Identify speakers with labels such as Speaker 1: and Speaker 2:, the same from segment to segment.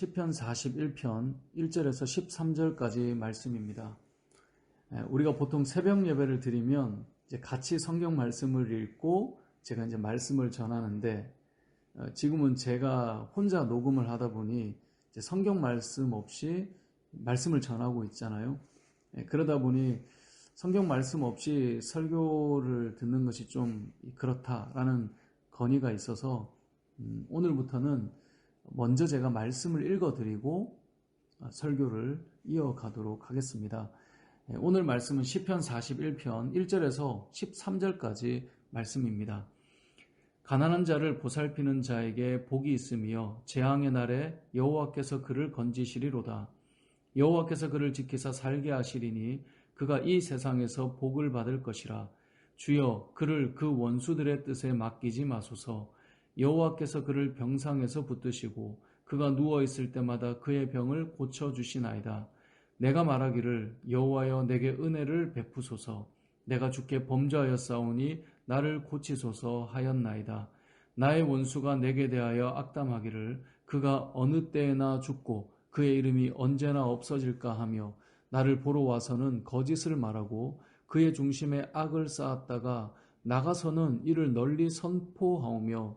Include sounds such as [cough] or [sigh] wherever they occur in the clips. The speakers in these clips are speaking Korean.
Speaker 1: 시편 41편 1절에서 13절까지 말씀입니다. 예, 우리가 보통 새벽 예배를 드리면 같이 성경 말씀을 읽고 제가 이제 말씀을 전하는데 어, 지금은 제가 혼자 녹음을 하다 보니 성경 말씀 없이 말씀을 전하고 있잖아요. 예, 그러다 보니 성경 말씀 없이 설교를 듣는 것이 좀 그렇다라는 건의가 있어서 음, 오늘부터는 먼저 제가 말씀을 읽어드리고 어, 설교를 이어가도록 하겠습니다. 예, 오늘 말씀은 시편 41편 1절에서 13절까지 말씀입니다. 가난한 자를 보살피는 자에게 복이 있으며 재앙의 날에 여호와께서 그를 건지시리로다. 여호와께서 그를 지키사 살게 하시리니 그가 이 세상에서 복을 받을 것이라. 주여 그를 그 원수들의 뜻에 맡기지 마소서. 여호와께서 그를 병상에서 붙드시고 그가 누워 있을 때마다 그의 병을 고쳐 주시나이다. 내가 말하기를 여호와여 내게 은혜를 베푸소서. 내가 주께 범죄하여 싸우니 나를 고치소서 하였나이다. 나의 원수가 내게 대하여 악담하기를 그가 어느 때에나 죽고 그의 이름이 언제나 없어질까 하며 나를 보러 와서는 거짓을 말하고 그의 중심에 악을 쌓았다가 나가서는 이를 널리 선포하오며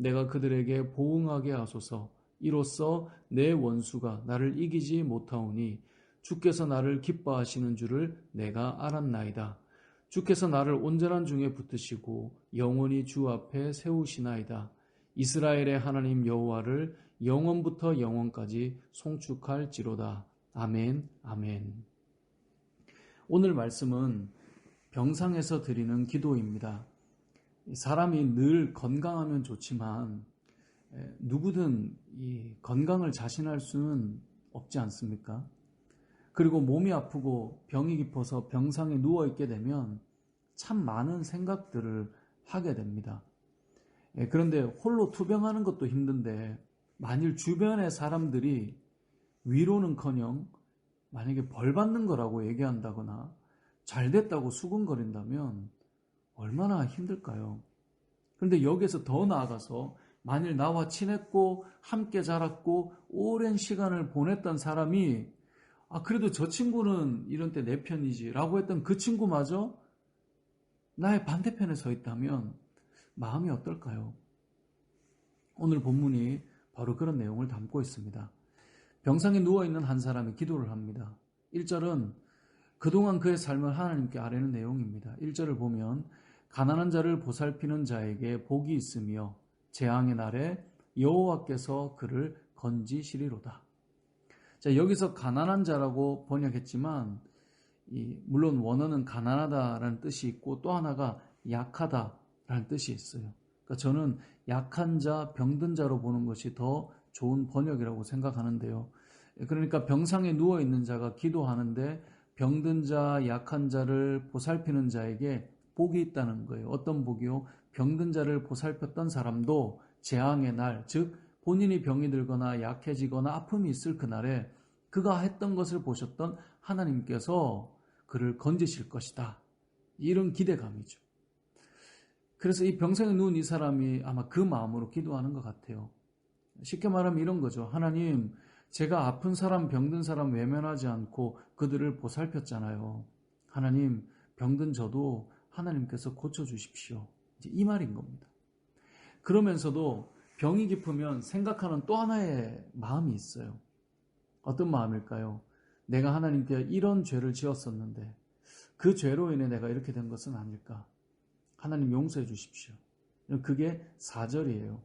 Speaker 1: 내가 그들에게 보응하게 하소서 이로써 내 원수가 나를 이기지 못하오니 주께서 나를 기뻐하시는 줄을 내가 알았나이다. 주께서 나를 온전한 중에 붙드시고 영원히 주 앞에 세우시나이다. 이스라엘의 하나님 여호와를 영원부터 영원까지 송축할지로다. 아멘, 아멘. 오늘 말씀은 병상에서 드리는 기도입니다. 사람이 늘 건강하면 좋지만 누구든 이 건강을 자신할 수는 없지 않습니까? 그리고 몸이 아프고 병이 깊어서 병상에 누워 있게 되면 참 많은 생각들을 하게 됩니다. 그런데 홀로 투병하는 것도 힘든데 만일 주변의 사람들이 위로는커녕 만약에 벌 받는 거라고 얘기한다거나 잘 됐다고 수근거린다면 얼마나 힘들까요? 그런데 여기서 더 나아가서 만일 나와 친했고 함께 자랐고 오랜 시간을 보냈던 사람이 아 그래도 저 친구는 이런 때 내 편이지 라고 했던 그 친구마저 나의 반대편에 서 있다면 마음이 어떨까요? 오늘 본문이 바로 그런 내용을 담고 있습니다. 병상에 누워 있는 한 사람이 기도를 합니다. 1절은 그동안 그의 삶을 하나님께 아뢰는 내용입니다. 1절을 보면 가난한 자를 보살피는 자에게 복이 있으며 재앙의 날에 여호와께서 그를 건지시리로다. 자, 여기서 가난한 자라고 번역했지만 물론 원어는 가난하다라는 뜻이 있고 또 하나가 약하다라는 뜻이 있어요. 그러니까 저는 약한 자, 병든 자로 보는 것이 더 좋은 번역이라고 생각하는데요. 그러니까 병상에 누워 있는 자가 기도하는데 병든 자, 약한 자를 보살피는 자에게 복이 있다는 거예요. 어떤 복이요? 병든 자를 보살폈던 사람도 재앙의 날, 즉 본인이 병이 들거나 약해지거나 아픔이 있을 그날에 그가 했던 것을 보셨던 하나님께서 그를 건지실 것이다. 이런 기대감이죠. 그래서 이 병상에 누운 이 사람이 아마 그 마음으로 기도하는 것 같아요. 쉽게 말하면 이런 거죠. 하나님, 제가 아픈 사람, 병든 사람 외면하지 않고 그들을 보살폈잖아요. 하나님, 병든 저도 하나님께서 고쳐주십시오. 이 말인 겁니다. 그러면서도 병이 깊으면 생각하는 또 하나의 마음이 있어요. 어떤 마음일까요? 내가 하나님께 이런 죄를 지었었는데 그 죄로 인해 내가 이렇게 된 것은 아닐까? 하나님 용서해 주십시오. 그게 4절이에요.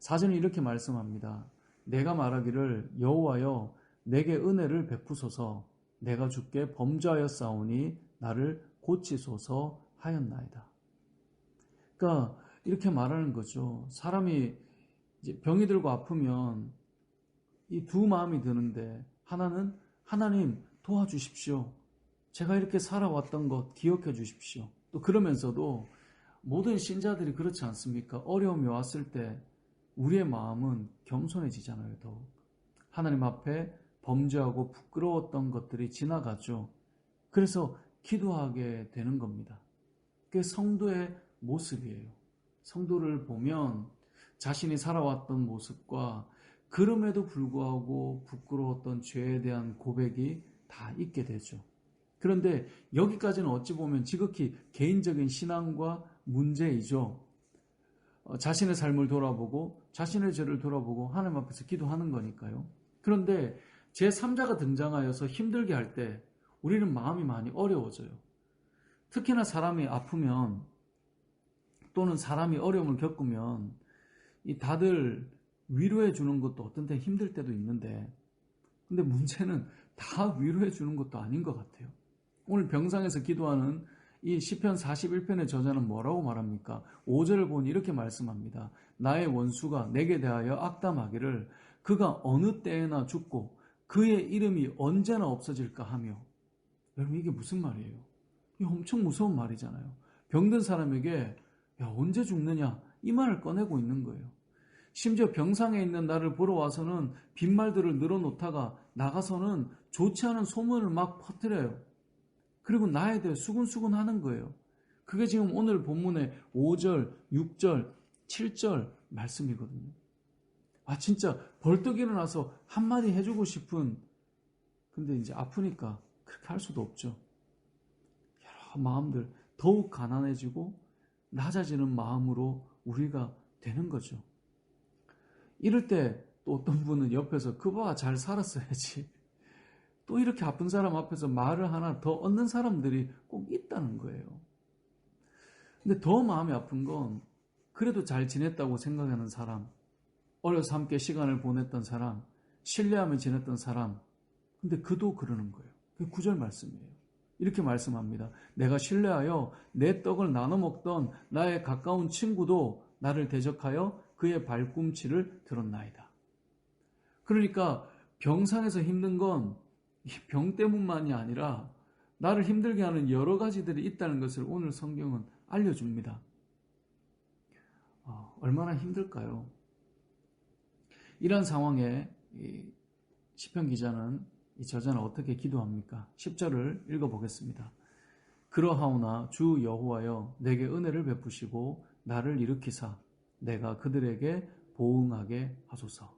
Speaker 1: 4절은 이렇게 말씀합니다. 내가 말하기를 여호와여 내게 은혜를 베푸소서 내가 범죄하여 싸우니 나를 고치소서 하였나이다. 그러니까 이렇게 말하는 거죠. 사람이 병이 들고 아프면 이 두 마음이 드는데 하나는 하나님 도와주십시오. 제가 이렇게 살아왔던 것 기억해 주십시오. 또 그러면서도 모든 신자들이 그렇지 않습니까? 어려움이 왔을 때 우리의 마음은 겸손해지잖아요, 더욱. 하나님 앞에 범죄하고 부끄러웠던 것들이 지나가죠. 그래서 기도하게 되는 겁니다. 그게 성도의 모습이에요. 성도를 보면 자신이 살아왔던 모습과 그럼에도 불구하고 부끄러웠던 죄에 대한 고백이 다 있게 되죠. 그런데 여기까지는 어찌 보면 지극히 개인적인 신앙과 문제이죠. 어, 자신의 삶을 돌아보고 자신의 죄를 돌아보고 하나님 앞에서 기도하는 거니까요. 그런데 제3자가 등장하여서 힘들게 할 때 우리는 마음이 많이 어려워져요. 특히나 사람이 아프면 또는 사람이 어려움을 겪으면 이 다들 위로해 주는 것도 어떤 때 힘들 때도 있는데 근데 문제는 다 위로해 주는 것도 아닌 것 같아요. 오늘 병상에서 기도하는 이 시편 41편의 저자는 뭐라고 말합니까? 5절을 보니 이렇게 말씀합니다. 나의 원수가 내게 대하여 악담하기를 그가 어느 때에나 죽고 그의 이름이 언제나 없어질까 하며 여러분 이게 무슨 말이에요? 이 엄청 무서운 말이잖아요. 병든 사람에게 야 언제 죽느냐 이 말을 꺼내고 있는 거예요. 심지어 병상에 있는 나를 보러 와서는 빈말들을 늘어놓다가 나가서는 좋지 않은 소문을 막 퍼뜨려요. 그리고 나에 대해 수근수근 하는 거예요. 그게 지금 오늘 본문의 5절, 6절, 7절 말씀이거든요. 아, 진짜 벌떡 일어나서 한마디 해주고 싶은, 근데 이제 아프니까 그렇게 할 수도 없죠. 여러 마음들 더욱 가난해지고 낮아지는 마음으로 우리가 되는 거죠. 이럴 때 또 어떤 분은 옆에서 그봐 잘 살았어야지. [laughs] 또 이렇게 아픈 사람 앞에서 말을 하나 더 얻는 사람들이 꼭 있다는 거예요. 근데 더 마음이 아픈 건 그래도 잘 지냈다고 생각하는 사람, 어려서 함께 시간을 보냈던 사람, 신뢰하며 지냈던 사람, 근데 그도 그러는 거예요. 그 구절 말씀이에요. 이렇게 말씀합니다. 내가 신뢰하여 내 떡을 나눠 먹던 나의 가까운 친구도 나를 대적하여 그의 발꿈치를 들었나이다. 그러니까 병상에서 힘든 건 병 때문만이 아니라 나를 힘들게 하는 여러 가지들이 있다는 것을 오늘 성경은 알려줍니다. 어, 얼마나 힘들까요? 이런 상황에 시편 기자는 이 저자는 어떻게 기도합니까? 10절을 읽어보겠습니다. 그러하오나 주 여호와여 내게 은혜를 베푸시고 나를 일으키사 내가 그들에게 보응하게 하소서.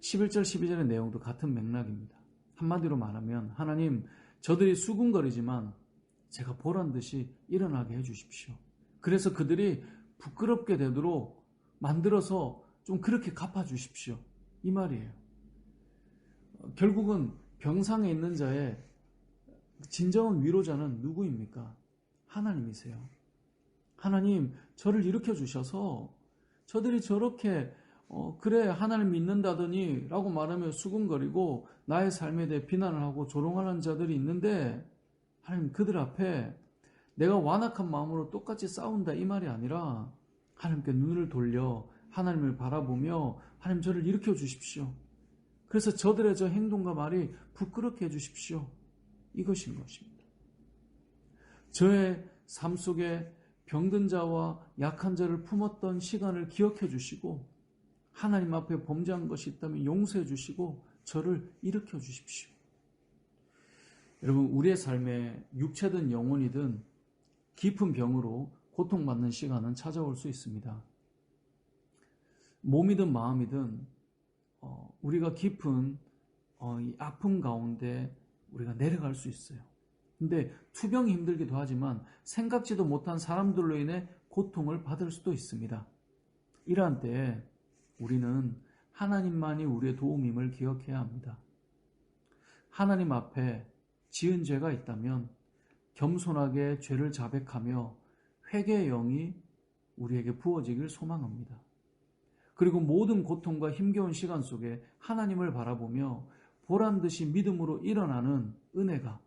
Speaker 1: 11절 12절의 내용도 같은 맥락입니다. 한마디로 말하면 하나님 저들이 수군거리지만 제가 보란 듯이 일어나게 해 주십시오. 그래서 그들이 부끄럽게 되도록 만들어서 좀 그렇게 갚아 주십시오. 이 말이에요. 결국은 병상에 있는 자의 진정한 위로자는 누구입니까? 하나님이세요. 하나님, 저를 일으켜 주셔서 저들이 저렇게 어, 그래 하나님 믿는다더니 라고 말하며 수군거리고 나의 삶에 대해 비난을 하고 조롱하는 자들이 있는데 하나님 그들 앞에 내가 완악한 마음으로 똑같이 싸운다 이 말이 아니라 하나님께 눈을 돌려 하나님을 바라보며 하나님 저를 일으켜 주십시오. 그래서 저들의 저 행동과 말이 부끄럽게 해주십시오. 이것인 것입니다. 저의 삶 속에 병든 자와 약한 자를 품었던 시간을 기억해 주시고 하나님 앞에 범죄한 것이 있다면 용서해 주시고 저를 일으켜 주십시오. 여러분 우리의 삶에 육체든 영혼이든 깊은 병으로 고통받는 시간은 찾아올 수 있습니다. 몸이든 마음이든 어, 우리가 깊은 어, 이 아픔 가운데 우리가 내려갈 수 있어요. 근데 투병이 힘들기도 하지만 생각지도 못한 사람들로 인해 고통을 받을 수도 있습니다. 이러한 때에 우리는 하나님만이 우리의 도움임을 기억해야 합니다. 하나님 앞에 지은 죄가 있다면 겸손하게 죄를 자백하며 회개의 영이 우리에게 부어지길 소망합니다. 그리고 모든 고통과 힘겨운 시간 속에 하나님을 바라보며 보란 듯이 믿음으로 일어나는 은혜가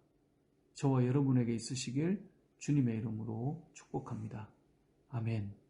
Speaker 1: 저와 여러분에게 있으시길 주님의 이름으로 축복합니다. 아멘.